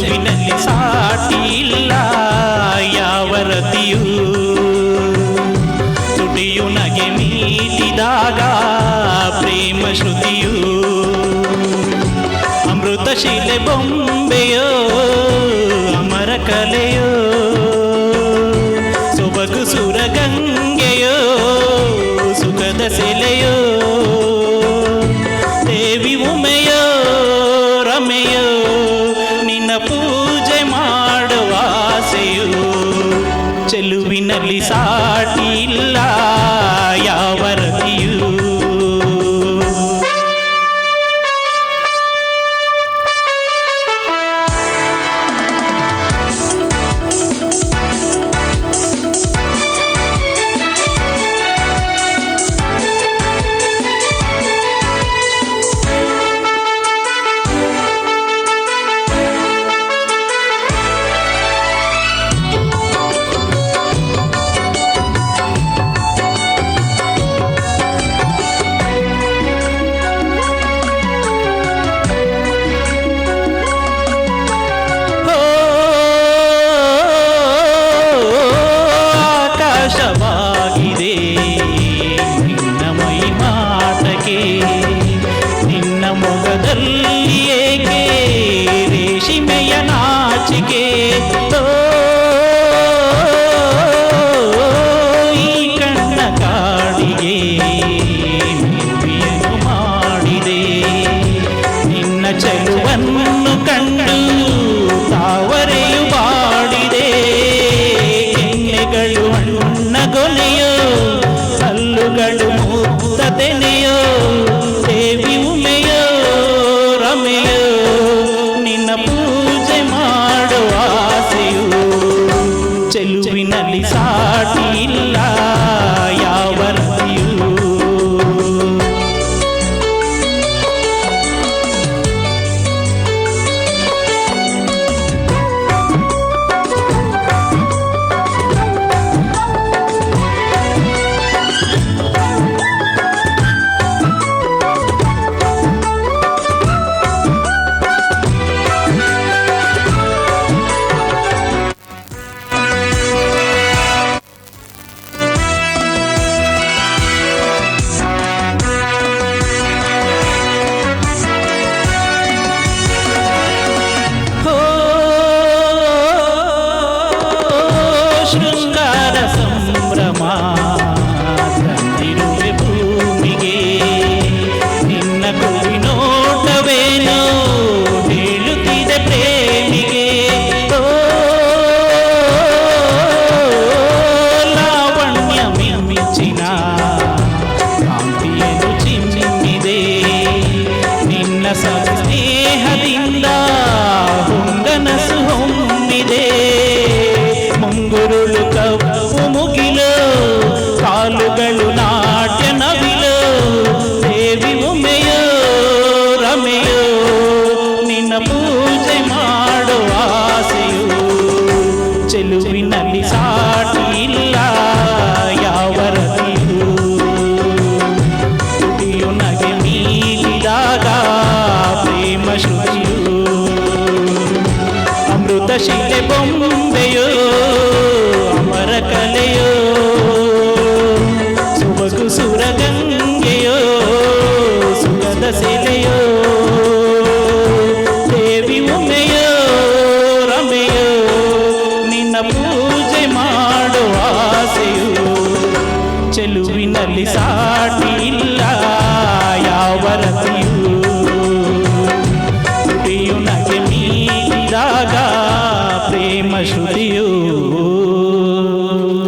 ಗೆಲುವಿನಲ್ಲಿ ಸಾಟಿ ಇಲ್ಲ ಯಾವ ರತಿಯೂ. ತುಟಿಯು ನಗೆ ಮೀಟಿದಾಗ ಪ್ರೇಮ ಶ್ರುತಿಯು. ಅಮೃತ ಶಿಲೆ ಬೊಂಬೆಯೋ மின்னலி சாட்டி ಕಂಡು ತಾವರೆಯು ಬಾಡಿದೆ ಎಣ್ಣೆಗಳು ಅಣ್ಣಗೊಲೆ ತಂದಿರುವೆ ಭೂಮಿಗೆ ನಿನ್ನ ನೋಟವೇನೋ ಹೇಳುತ್ತಿದೆ ಪ್ರೇಮಿಗೆ ಲಾವಣ್ಯ ಮಿಂಚಿನ ಕಾಂತಿಯನ್ನು ಚಿಮ್ಮಿದೆ ನಿನ್ನ ಸದ ಮುಕ್ತಶಿಲೆ ಬೊಂಬೆಯೋ, ಅಮರ ಕಲೆಯೋ ಸೊಬಗು ಸುರಗಂಗೆಯೋ ಸುಖದ ಸೆಲೆಯೋ ದೇವಿ ಒಮ್ಮೆಯೋ ರಮೆಯೋ, ನಿನ್ನ ಪೂಜೆ ಮಾಡುವ ಆಸೆಯೋ ಚೆಲುವಿನಲ್ಲಿ ಸಾಟಿ ಇಲ್ಲ.